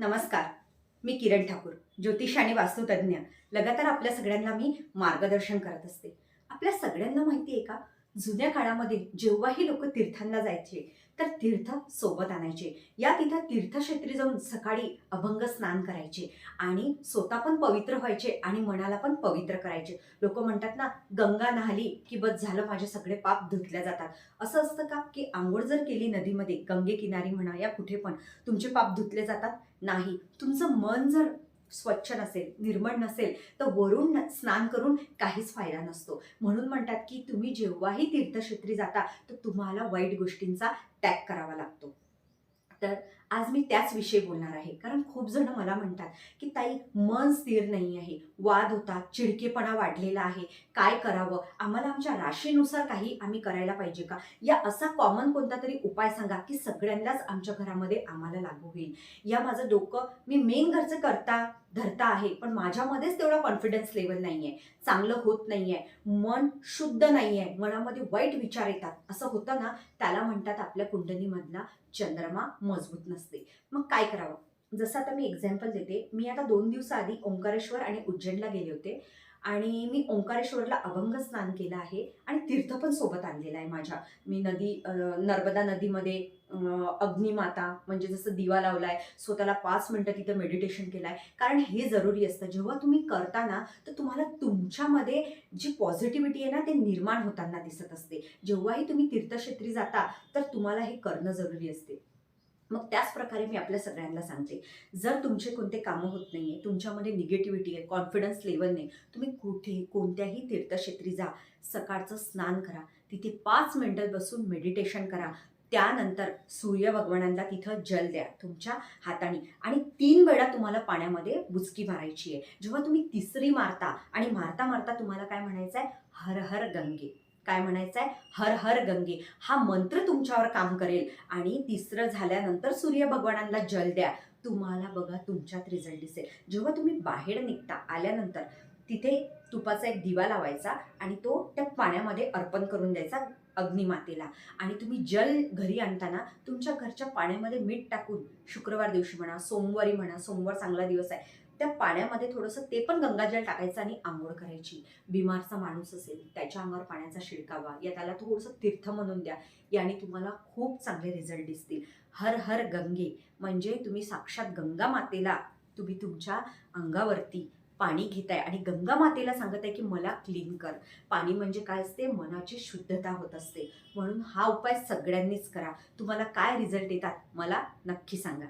नमस्कार मी किरण ठाकूर ज्योतिष आणि वास्तुतज्ञ लगातार आपल्या सगळ्यांना मी मार्गदर्शन करत असते. आपल्या सगळ्यांना माहिती आहे का? जुन्या काळामध्ये जेव्हाही लोक तीर्थांना जायचे तर तीर्थ सोबत आणायचे. या तिथं तीर्थक्षेत्री जाऊन सकाळी अभंग स्नान करायचे आणि स्वतः पण पवित्र व्हायचे आणि मनाला पण पवित्र करायचे. लोक म्हणतात ना गंगा नाहली की बस झालं माझे सगळे पाप धुतल्या जातात. असं असतं का? की आंघोळ जर केली नदीमध्ये गंगे किनारी म्हणा या कुठे पण तुमचे पाप धुतले जातात? नाही. तुमचं मन जर स्वच्छ नसेल निर्मळ नसेल तर वरून न- स्नान करून काहीच फायदा नसतो. म्हणून म्हणतात की तुम्ही जेव्हाही तीर्थक्षेत्री जाता तर तुम्हाला वाईट गोष्टींचा त्याग करावा लागतो. तर आज मी त्याच विषयी बोलणार आहे. कारण खूप जण मला म्हणतात की ताई मन स्थिर नाही आहे. वाद होतात चिडकेपणा वाढलेला आहे. काय करावं? आम्हाला आमच्या राशीनुसार काही आम्ही करायला पाहिजे का? या असा कॉमन कोणता तरी उपाय सांगा की सगळ्यांनाच आमच्या घरामध्ये आम्हाला लागू होईल. या माझं डोकं मी मेन घरचं करता धरता आहे पण माझ्यामध्येच तेवढा कॉन्फिडन्स लेवल नाही आहे चांगलं होत नाही आहे मन शुद्ध नाही आहे मनामध्ये वाईट विचार येतात. असं होतं ना त्याला म्हणतात आपल्या कुंडलीमधला चंद्रमा मजबूत नसते. मग काय करावं? जसं आता मी एक्झाम्पल देते मी आता दोन दिवसाआधी ओंकारेश्वर आणि उज्जैनला गेले होते. आणि मी ओंकारेश्वरला अभंग स्नान केलं आहे आणि तीर्थ पण सोबत आणलेलं आहे माझ्या. मी नदी नर्मदा नदीमध्ये अग्निमाता म्हणजे जसं दिवा लावलाय स्वतःला पाच मिनटं तिथं मेडिटेशन केलंय. कारण हे जरुरी असतं. जेव्हा तुम्ही करता ना तर तुम्हाला तुमच्यामध्ये जी पॉझिटिव्हिटी आहे ना ते निर्माण होताना दिसत असते. जेव्हाही तुम्ही तीर्थक्षेत्री जाता तर तुम्हाला हे करणं जरुरी असते. मग त्याच प्रकारे मी आपल्या सगळ्यांना सांगते. जर तुमचे कोणते कामं होत नाही आहे तुमच्यामध्ये निगेटिव्हिटी आहे कॉन्फिडन्स लेवल नाही तुम्ही कुठे कोणत्याही तीर्थक्षेत्री जा सकाळचं स्नान करा तिथे पाच मिनटं बसून मेडिटेशन करा त्यानंतर सूर्य भगवानांना तिथं जल द्या तुमच्या हाताने. आणि तीन वेळा तुम्हाला पाण्यामध्ये बुचकी मारायची आहे. जेव्हा तुम्ही तिसरी मारता आणि मारता मारता तुम्हाला काय म्हणायचं आहे हर हर गंगे. काय म्हणायचं आहे हर हर गंगे. हा मंत्र तुमच्यावर काम करेल. आणि तिसरं झाल्यानंतर सूर्य भगवानांना जल द्या. तुम्हाला बघा तुमच्यात रिझल्ट दिसेल. जेव्हा तुम्ही बाहेर निघता आल्यानंतर तिथे तुपाचा एक दिवा लावायचा आणि तो त्या पाण्यामध्ये अर्पण करून द्यायचा अग्निमातेला. आणि तुम्ही जल घरी आणताना तुमच्या घरच्या पाण्यामध्ये मीठ टाकून शुक्रवार दिवशी म्हणा सोमवारी म्हणा सोमवार चांगला दिवस आहे त्या पाण्यामध्ये थोडंसं ते पण गंगाजल टाकायचं आणि आंघोळ करायची. बिमारचा माणूस असेल त्याच्या अंगावर पाण्याचा शिडकावा या त्याला थोडंसं तीर्थ म्हणून द्या. याने तुम्हाला खूप चांगले रिझल्ट दिसतील. हर हर गंगे म्हणजे तुम्ही साक्षात गंगा मातेला तुम्ही तुमच्या अंगावरती पाणी घेताय. आणि गंगा मातेला सांगत आहे की मला क्लीन कर. पाणी म्हणजे काय असते? मनाची शुद्धता होत असते. म्हणून हा उपाय सगळ्यांनीच करा. तुम्हाला काय रिझल्ट येतात? मला नक्की सांगा.